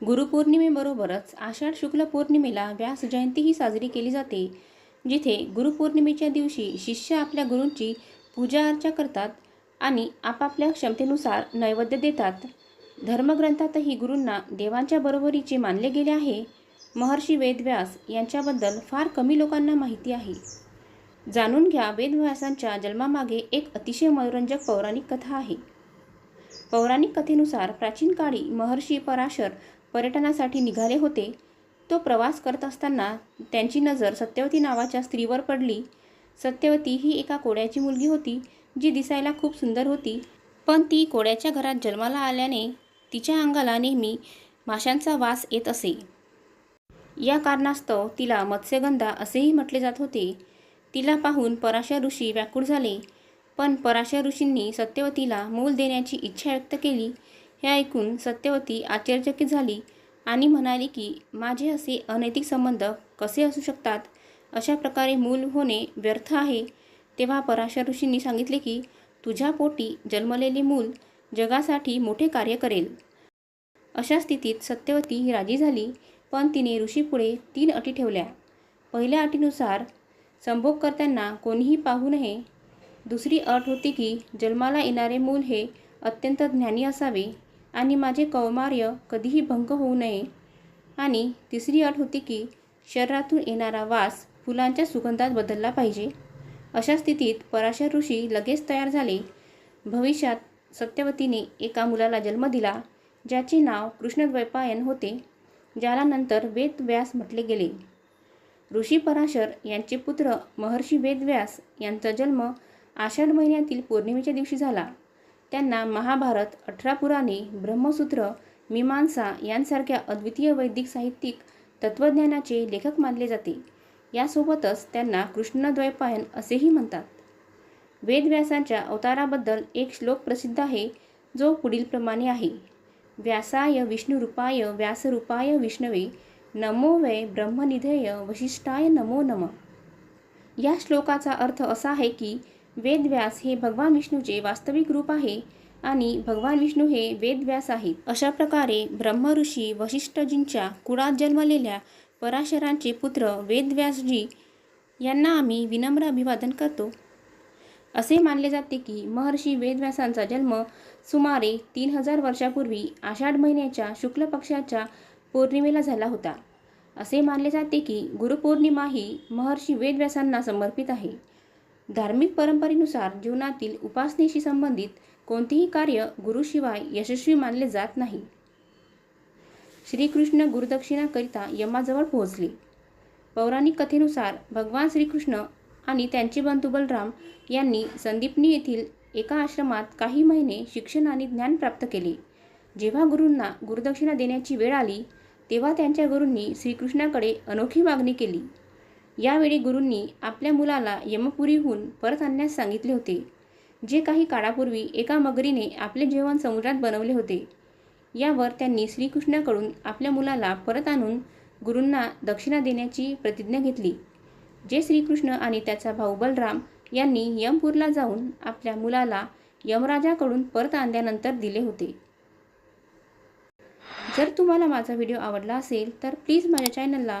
गुरुपौर्णिमेबरोबरच आषाढ शुक्ल पौर्णिमेला व्यास जयंतीही साजरी केली जाते जिथे गुरुपौर्णिमेच्या दिवशी शिष्य आपल्या गुरूंची पूजा अर्चा करतात आणि आपापल्या क्षमतेनुसार नैवेद्य देतात. धर्मग्रंथातही गुरूंना देवांच्या बरोबरीचे मानले गेले आहे. महर्षी वेदव्यास यांच्याबद्दल फार कमी लोकांना माहिती आहे. जाणून घ्या वेदव्यासांच्या जन्मामागे एक अतिशय मनोरंजक पौराणिक कथा आहे. पौराणिक कथेनुसार प्राचीन काळी महर्षी पराशर पर्यटनासाठी निघाले होते. तो प्रवास करत असताना त्यांची नजर सत्यवती नावाच्या स्त्रीवर पडली. सत्यवती ही एका कोड्याची मुलगी होती जी दिसायला खूप सुंदर होती. पण ती कोड्याच्या घरात जन्माला आल्याने तिच्या अंगाला नेहमी माशांचा वास येत असे. या कारणास्तव तिला मत्स्यगंधा असेही म्हटले जात होते. तिला पाहून पराशर ऋषी व्याकुळ झाले. पण पराशर ऋषींनी सत्यवतीला मूल देण्याची इच्छा व्यक्त केली. हे ऐकून सत्यवती आश्चर्यचकित झाली आणि म्हणाली की माझे असे अनैतिक संबंध कसे असू शकतात? अशा प्रकारे मूल होणे व्यर्थ आहे. तेव्हा पराशर ऋषींनी सांगितले की तुझ्या पोटी जन्मलेले मूल जगासाठी मोठे कार्य करेल. अशा स्थितीत सत्यवती ही राजी झाली पण तिने ऋषीपुढे तीन अटी ठेवल्या. पहिल्या अटीनुसार संभोग करताना कोणीही पाहू नये दुसरी अट होती की जन्माला येणारे मूल हे अत्यंत ज्ञानी असावे आणि माझे कौमार्य कधीही भंग होऊ नये. आणि तिसरी अट होती की शरीरातून येणारा वास फुलांच्या सुगंधात बदलला पाहिजे. अशा स्थितीत पराशर ऋषी लगेच तयार झाले. भविष्यात सत्यवतीने एका मुलाला जन्म दिला ज्याचे नाव कृष्णद्वैपायन होते ज्याला नंतर वेदव्यास म्हटले गेले. ऋषी पराशर यांचे पुत्र महर्षी वेदव्यास यांचा जन्म आषाढ महिन्यातील पौर्णिमेच्या दिवशी झाला. त्यांना महाभारत अठरा पुराणे ब्रह्मसूत्र मीमांसा यांसारख्या अद्वितीय वैदिक साहित्यिक तत्त्वज्ञानाचे लेखक मानले जाते. यासोबतच त्यांना कृष्णद्वैपायन असेही म्हणतात. वेदव्यासांच्या अवताराबद्दल एक श्लोक प्रसिद्ध आहे जो पुढीलप्रमाणे आहे. व्यासाय विष्णुरूपाय व्यासरूपाय विष्णवे नमो वै ब्रह्मनिधेय वशिष्ठाय नमो नम. या श्लोकाचा अर्थ असा आहे की वेदव्यास हे भगवान विष्णूचे वास्तविक रूप आहे आणि भगवान विष्णू हे वेदव्यास आहेत. अशा प्रकारे ब्रह्मऋषी वशिष्ठजींच्या कुळात जन्मलेल्या पराशरांचे पुत्र वेदव्यासजी यांना आम्ही विनम्र अभिवादन करतो. असे मानले जाते की महर्षी वेदव्यासांचा जन्म सुमारे तीन हजार वर्षापूर्वी आषाढ महिन्याच्या शुक्ल पक्षाच्या पौर्णिमेला झाला होता. असे मानले जाते की गुरुपौर्णिमा ही महर्षी वेदव्यासांना समर्पित आहे. धार्मिक परंपरेनुसार जीवनातील उपासनेशी संबंधित कोणतेही कार्य गुरुशिवाय यशस्वी मानले जात नाही. श्रीकृष्ण गुरुदक्षिणाकरिता यमाजवळ पोहोचले. पौराणिक कथेनुसार भगवान श्रीकृष्ण आणि त्यांचे बंधू बलराम यांनी संदीपनी येथील एका आश्रमात काही महिने शिक्षण आणि ज्ञान प्राप्त केले. जेव्हा गुरूंना गुरुदक्षिणा देण्याची वेळ आली तेव्हा त्यांच्या गुरूंनी श्रीकृष्णाकडे अनोखी मागणी केली. यावेळी गुरूंनी आपल्या मुलाला यमपुरीहून परत आणण्यास सांगितले होते. जे काही काळापूर्वी एका मगरीने आपले जेवण समुद्रात बनवले होते यावर त्यांनी श्रीकृष्णाकडून आपल्या मुलाला परत आणून गुरूंना दक्षिणा देण्याची प्रतिज्ञा घेतली. जे श्रीकृष्ण आणि त्याचा भाऊ बलराम यांनी यमपूरला जाऊन आपल्या मुलाला यमराजाकडून परत आणल्यानंतर दिले होते. जर तुम्हाला माझा व्हिडिओ आवडला असेल तर प्लीज माझ्या चॅनलला